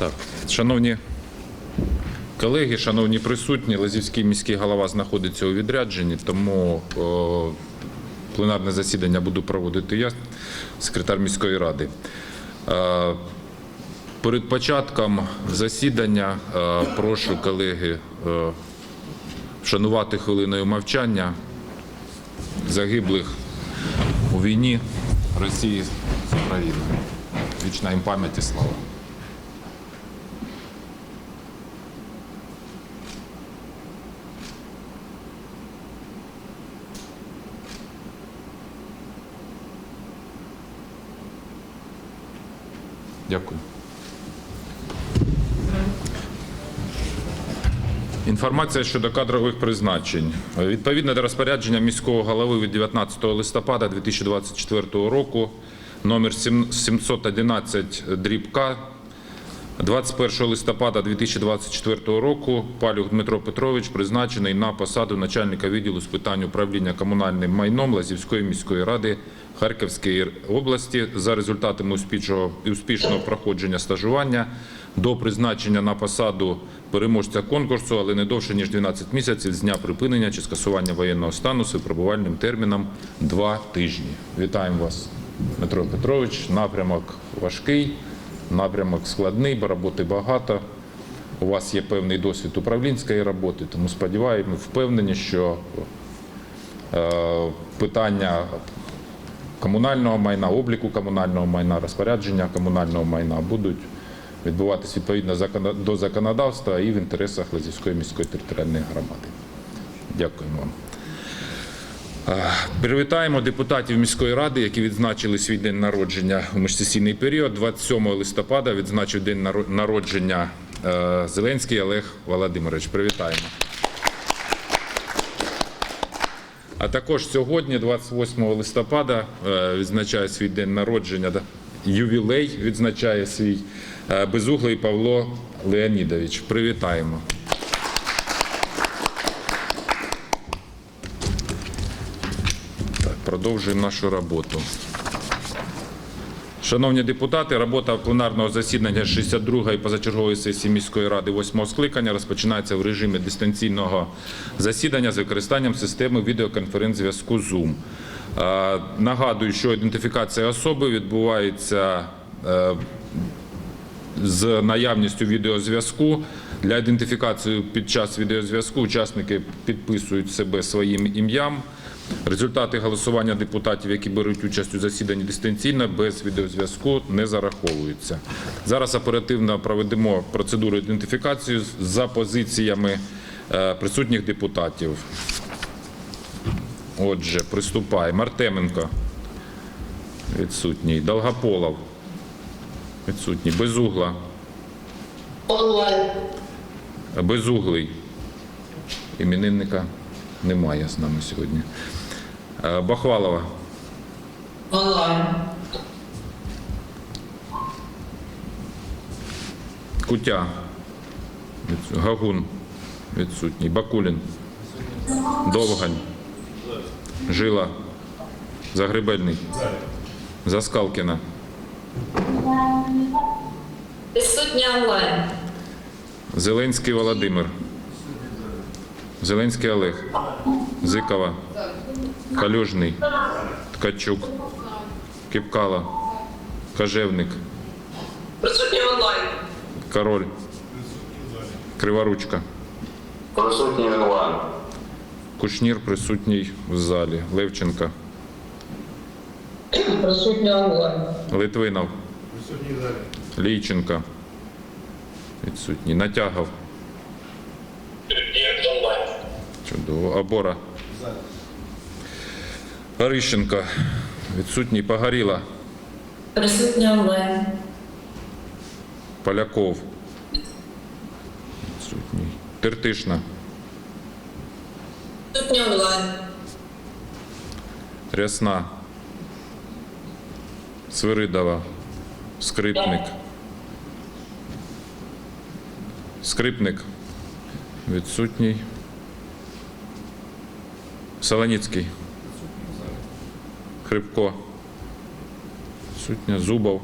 Так, шановні колеги, шановні присутні, Лазівський міський голова знаходиться у відрядженні, тому о, пленарне засідання буду проводити я, секретар міської ради. Е, Перед початком засідання е, прошу колеги е, вшанувати хвилиною мовчання загиблих у війні Росії з Україною. Вічна їм пам'ять і слава. Дякую. Інформація щодо кадрових призначень. Відповідно до розпорядження міського голови від 19 листопада 2024 року номер 711 дріб К 21 листопада 2024 року Палюх Дмитро Петрович призначений на посаду начальника відділу з питань управління комунальним майном Лазівської міської ради Харківської області за результатами успішного, успішного проходження стажування до призначення на посаду переможця конкурсу, але не довше ніж 12 місяців з дня припинення чи скасування воєнного стану з випробувальним терміном 2 тижні. Вітаємо вас, Дмитро Петрович. Напрямок важкий. Напрямок складний, бо роботи багато. У вас є певний досвід управлінської роботи, тому сподіваємося, впевнені, що е, питання комунального майна, обліку комунального майна, розпорядження комунального майна будуть відбуватися відповідно до законодавства і в інтересах Лазівської міської територіальної громади. Дякуємо вам. Е, Привітаємо депутатів міської ради, які відзначили свій день народження у міжсесійний період. 27 листопада відзначив день наро- народження е, Зеленський Олег Володимирович. Привітаємо. А також сьогодні, 28 листопада, е, відзначає свій день народження, ювілей відзначає свій безуглий Павло Леонідович. Привітаємо. Продовжуємо нашу роботу. Шановні депутати, робота пленарного засідання 62-ї позачергової сесії міської ради 8-го скликання розпочинається в режимі дистанційного засідання з використанням системи відеоконференц-зв'язку Zoom. Е, Нагадую, що ідентифікація особи відбувається е, з наявністю відеозв'язку. Для ідентифікації під час відеозв'язку учасники підписують себе своїм ім'ям. Результати голосування депутатів, які беруть участь у засіданні дистанційно, без відеозв'язку не зараховуються. Зараз оперативно проведемо процедуру ідентифікації за позиціями е, присутніх депутатів. Отже, приступаємо. Артеменко відсутній. Долгополов відсутній. Безугла. Безуглий. Іменинника немає з нами сьогодні. Е, Бахвалова. Онлайн. Кутя. Гагун. Відсутній. Бакулін. Довгань. Жила. Загребельний. Заскалкіна. Присутня онлайн. Зеленський Володимир. Зеленський Олег. Зикова. Калюжний. Ткачук. Кипкала. Кожевник. Присутня онлайн. Король. Криворучка. Присутній онлайн. Кушнір присутній в залі. Левченка. Присутня онлайн. Литвинов. Лійченка. Відсутній. Натягов. Чудово. Абора. Горищенко. Відсутній. Погоріла. Присутня онлайн. Поляков. Відсутній. Тертишна. Присутня онлайн. Рясна. Свиридова. Скрипник. Скрипник. Відсутній. Солоніцький. Хрипко. Сутня Зубов.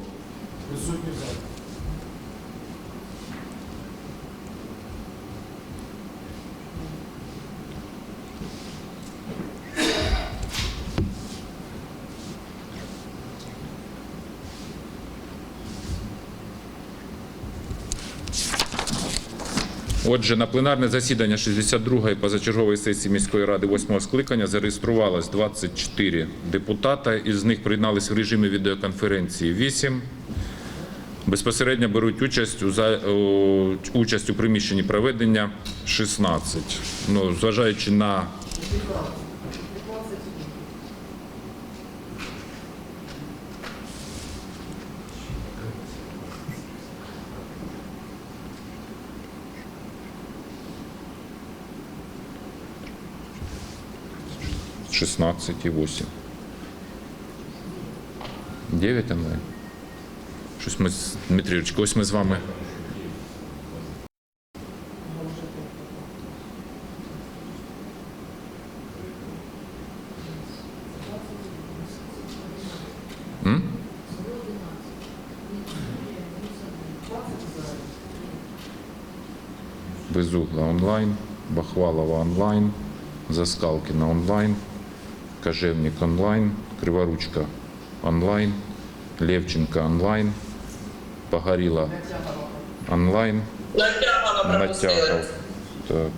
Отже, на пленарне засідання 62-ї позачергової сесії міської ради 8-го скликання зареєструвалось 24 депутата. Із них приєднались в режимі відеоконференції 8. Безпосередньо беруть участь у, участь у приміщенні проведення 16. Ну, зважаючи на шістнадцять і 8. 9 онлайн. Щось ми з Дмитрійович, ось ми з вами. Безугла онлайн, Бахвалова онлайн, Заскалкіна онлайн, Кожевник онлайн, Криворучка онлайн, Левченко онлайн, Погоріла онлайн, натягав. Так.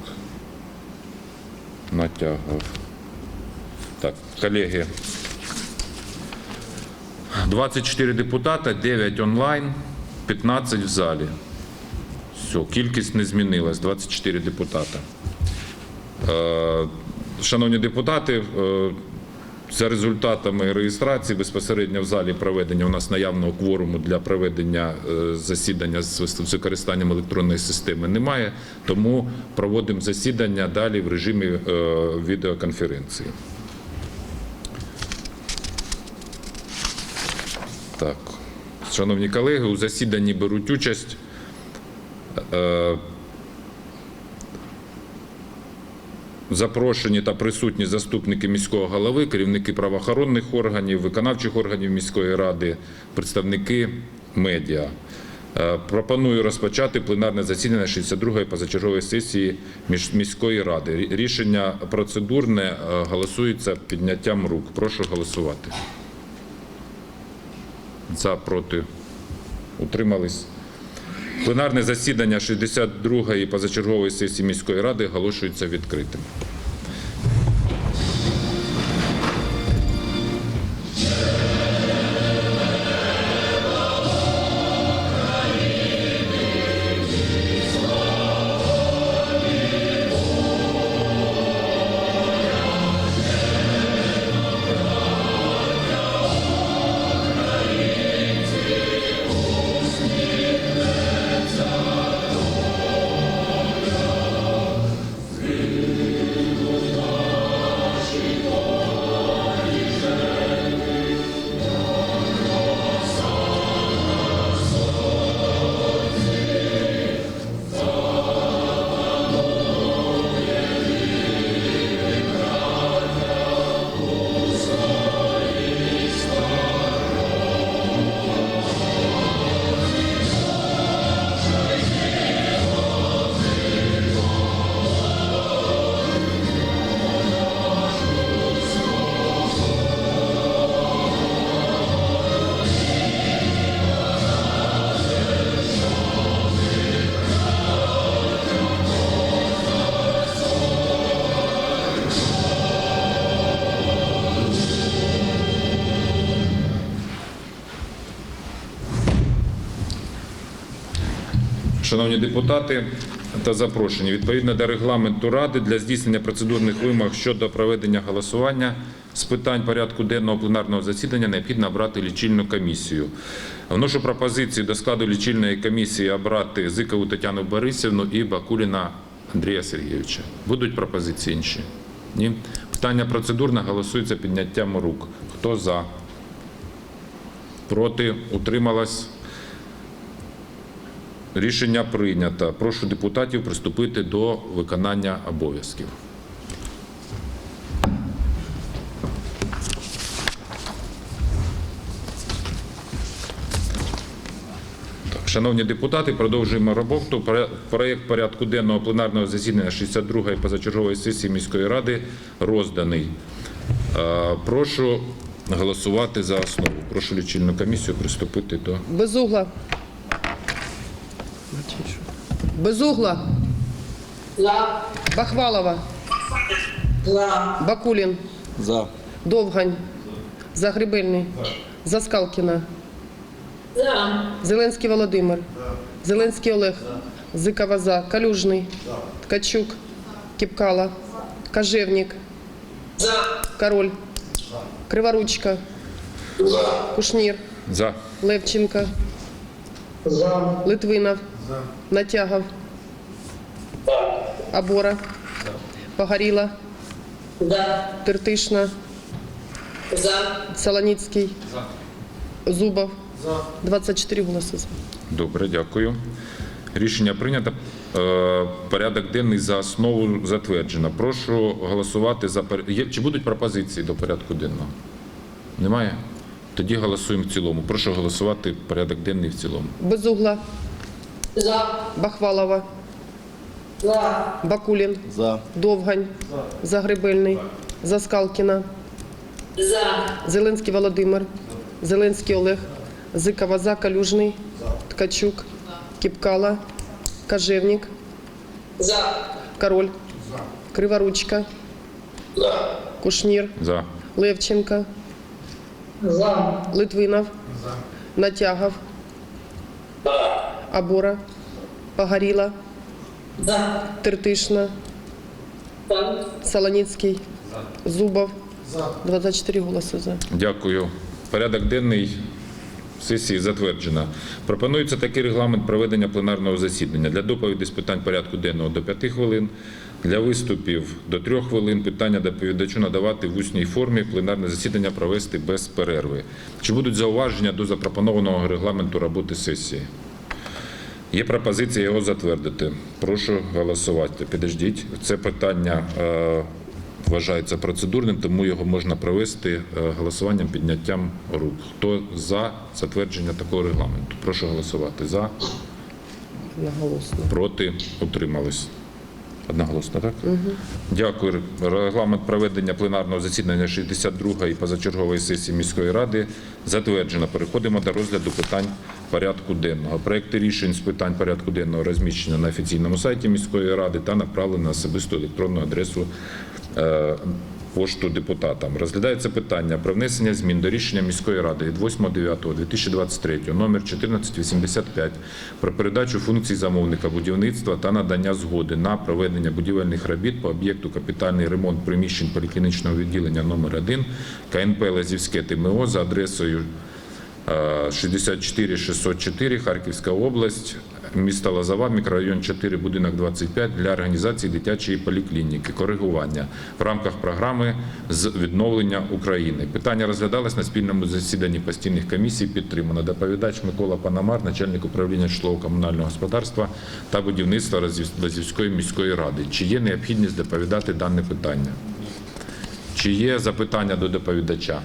Натягав. Так, колеги. 24 депутата, 9 онлайн, 15 в залі. Все, кількість не змінилась, 24 депутата. Е, Шановні депутати, е, за результатами реєстрації безпосередньо в залі проведення у нас наявного кворуму для проведення е, засідання з використанням електронної системи немає, тому проводимо засідання далі в режимі е, відеоконференції. Так, шановні колеги, у засіданні беруть участь е, запрошені та присутні заступники міського голови, керівники правоохоронних органів, виконавчих органів міської ради, представники медіа. Е, Пропоную розпочати пленарне засідання 62-ї позачергової сесії міської ради. Рішення процедурне е, голосується підняттям рук. Прошу голосувати. За, проти, утримались. Пленарне засідання 62-ї позачергової сесії міської ради оголошується відкритим. Шановні депутати та запрошені, відповідно до регламенту Ради для здійснення процедурних вимог щодо проведення голосування з питань порядку денного пленарного засідання необхідно обрати лічильну комісію. Вношу пропозиції до складу лічильної комісії обрати Зикову Тетяну Борисівну і Бакуліна Андрія Сергійовича. Будуть пропозиції інші? Ні? Питання процедурне голосується підняттям рук. Хто за? Проти? Утрималась? Рішення прийнято. Прошу депутатів приступити до виконання обов'язків. Шановні депутати, продовжуємо роботу. Проект порядку денного пленарного засідання 62-ї позачергової сесії міської ради розданий. Прошу голосувати за основу. Прошу лічильну комісію приступити до Безугла. Безугла. За. Бахвалова, За. Бакулін, За. Довгань, Загребельний, Заскалкіна, За. Зеленський Володимир, Зеленський Олег, Зикова За, Калюжний, Ткачук, Кіпкала, Кажевник, За. Король, Криворучка, За. Кушнір, За. Левченка, За. Литвинов, Натягов, Абора, Погоріла, За. Тертишна, За. Солоніцький, Зубов. 24 голоси за. Добре, дякую. Рішення прийнято. Е, Порядок денний за основу затверджено. Прошу голосувати за пер- Є- Чи будуть пропозиції до порядку денного? Немає? Тоді голосуємо в цілому. Прошу голосувати порядок денний в цілому. Безугла, За. Бахвалова, За. Бакулін, За. Довгань, Загребельний, Заскалкіна, За. Зеленський Володимир, Зеленський Олег, Зикова За, Калюжний, Ткачук, Кіпкала, Кажевник, За. Король, Криворучка, За. Кушнір, За. Левченка, За. Литвинов, Натягов, Абора, Погоріла, За. Тертишна, За. Солоніцький, Зубов. 24 голоси за. Дякую. Порядок денний сесії затверджено. Пропонується такий регламент проведення пленарного засідання. Для доповіді з питань порядку денного до 5 хвилин, для виступів до 3 хвилин, питання доповідачу надавати в усній формі, пленарне засідання провести без перерви. Чи будуть зауваження до запропонованого регламенту роботи сесії? Є пропозиція його затвердити. Прошу голосувати. Підождіть. Це питання е, вважається процедурним, тому його можна провести е, голосуванням підняттям рук. Хто за затвердження такого регламенту? Прошу голосувати. За, Наголосно. проти, утримались. Одноголосно, так? Угу. Дякую. Регламент проведення пленарного засідання 62-ї позачергової сесії міської ради затверджено. Переходимо до розгляду питань порядку денного. Проекти рішень з питань порядку денного розміщені на офіційному сайті міської ради та направлено на особисту електронну адресу е, пошту депутатам. Розглядається питання про внесення змін до рішення міської ради від 8.9.2023 номер 1485 про передачу функцій замовника будівництва та надання згоди на проведення будівельних робіт по об'єкту капітальний ремонт приміщень поліклінічного відділення номер 1 КНП Лазівське ТМО за адресою е, 64604, Харківська область, місто Лозова, мікрорайон 4, будинок 25 для організації дитячої поліклініки, коригування в рамках програми з відновлення України. Питання розглядалось на спільному засіданні постійних комісій. Підтримано доповідач Микола Панамар, начальник управління житлово-комунального господарства та будівництва Лазів- Лазівської міської ради. Чи є необхідність доповідати дане питання? Чи є запитання до доповідача?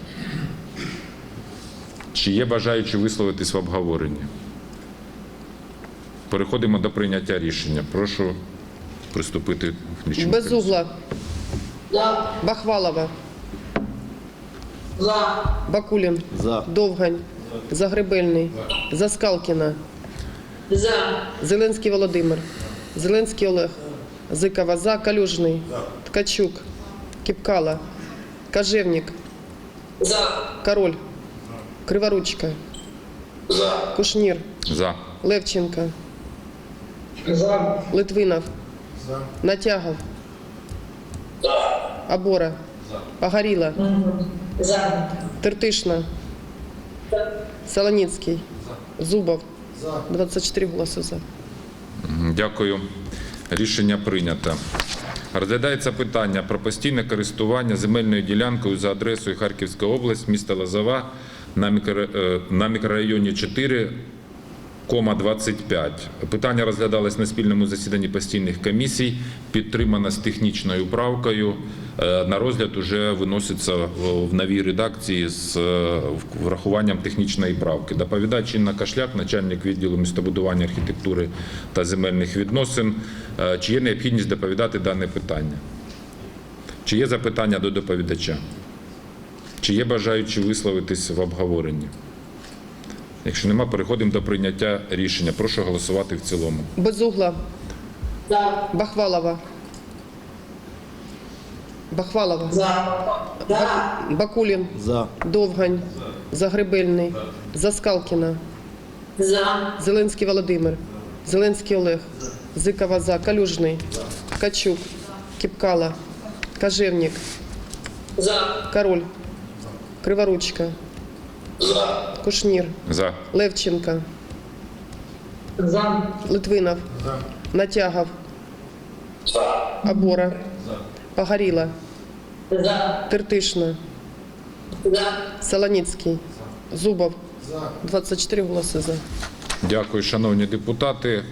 Чи є бажаючі висловитись в обговоренні? Переходимо до прийняття рішення. Прошу приступити. Безугла, За. Бахвалова, За. Бакулін, За. Довгань, Загребельний, Заскалкіна, За. Зеленський Володимир, Зеленський Олег, Зикова. За, Калюжний, Ткачук, Кіпкала, Кажевник, За. Король, Криворучка, За. Кушнір, За. Левченка, За. Литвинов, Натягов, Абора, Погоріла, За. Тертишна, Солоніцький, Зубов. 24 голоси за. Дякую. Рішення прийнято. Розглядається питання про постійне користування земельною ділянкою за адресою Харківська область, місто на, мікро, е, на мікрорайоні 4, Кома 25. Питання розглядалось на спільному засіданні постійних комісій, підтримано з технічною правкою. Е, На розгляд уже виноситься в новій редакції з е, врахуванням технічної правки. Доповідач Інна Кашляк, начальник відділу містобудування, архітектури та земельних відносин. Е, Чи є необхідність доповідати дане питання? Чи є запитання до доповідача? Чи є бажаючі висловитись в обговоренні? Якщо нема, переходимо до прийняття рішення. Прошу голосувати в цілому. Безугла, За. Бахвалова. Бахвалова. За. За. Бакулін. За. Довгань. Загребельний. Заскалкіна. За. Зеленський Володимир. Зеленський Олег. Зикова за. Калюжний. Качук. Кіпкала. Кажевник. За. Король. Криворучка. За. Кушнір. За. Левченка. За. Литвинов. Натягов. За. Абора. Погоріла. За. Тертишна. За. Солоніцький. Зубов. 24 голоси за. Дякую, шановні депутати,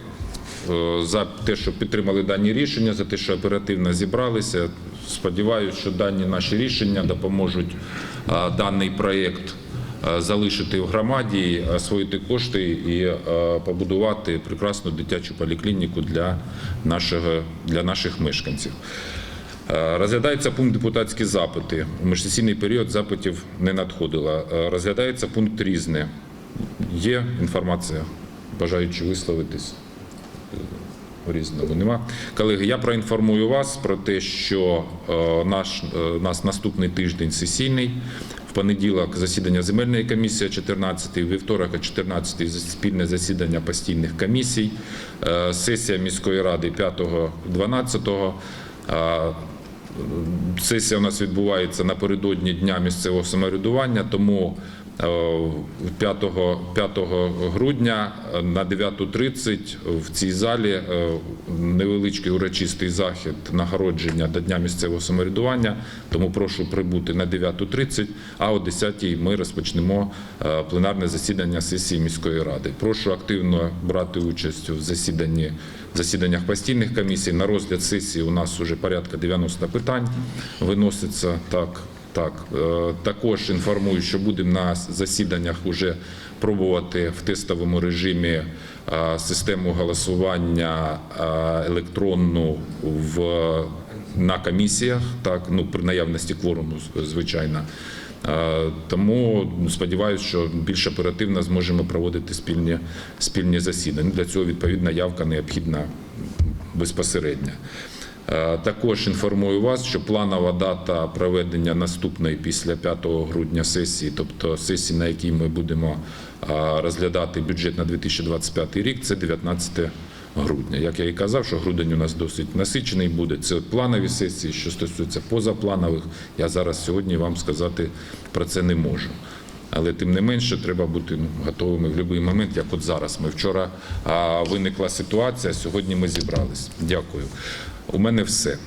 е, за те, що підтримали дані рішення, за те, що оперативно зібралися. Сподіваюся, що дані наші рішення допоможуть е, даний проєкт залишити в громаді, освоїти кошти і е, побудувати прекрасну дитячу поліклініку для, нашого, для наших мешканців. Е, Розглядається пункт депутатські запити. У міжсесійний період запитів не надходило. Е, Розглядається пункт різне. Є інформація, бажаючи висловитись у різному нема. Колеги, я проінформую вас про те, що е, наш е, нас наступний тиждень сесійний. В понеділок засідання земельної комісії 14-й, вівторок 14-й спільне засідання постійних комісій, е, сесія міської ради 5-12. Е, Сесія у нас відбувається напередодні Дня місцевого самоврядування, тому е, 5, 5 грудня на 9.30 в цій залі е, невеличкий урочистий захід нагородження до Дня місцевого самоврядування. Тому прошу прибути на 9.30, а о 10.00 ми розпочнемо е, пленарне засідання сесії міської ради. Прошу активно брати участь в засіданні засіданнях постійних комісій. На розгляд сесії у нас вже порядка 90 питань виноситься так. Так, е, також інформую, що будемо на засіданнях вже пробувати в тестовому режимі е, систему голосування е, електронну в на комісіях, так ну при наявності кворуму, звичайно. Е, Тому сподіваюся, що більш оперативно зможемо проводити спільні, спільні засідання. Для цього відповідна явка необхідна безпосередньо. Е, Також інформую вас, що планова дата проведення наступної після 5 грудня сесії, тобто сесії, на якій ми будемо е, розглядати бюджет на 2025 рік, це 19 грудня. Як я і казав, що грудень у нас досить насичений буде. Це планові сесії, що стосується позапланових. Я зараз сьогодні вам сказати про це не можу. Але тим не менше треба бути ну, готовими в будь-який момент, як от зараз. Ми вчора а, виникла ситуація, сьогодні ми зібрались. Дякую. У мене все.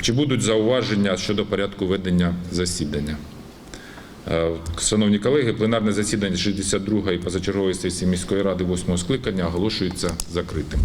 Чи будуть зауваження щодо порядку ведення засідання? Е, Шановні колеги, пленарне засідання 62-ї позачергової сесії міської ради 8 скликання оголошується закритим.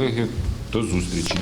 Колеги. До зустрічі.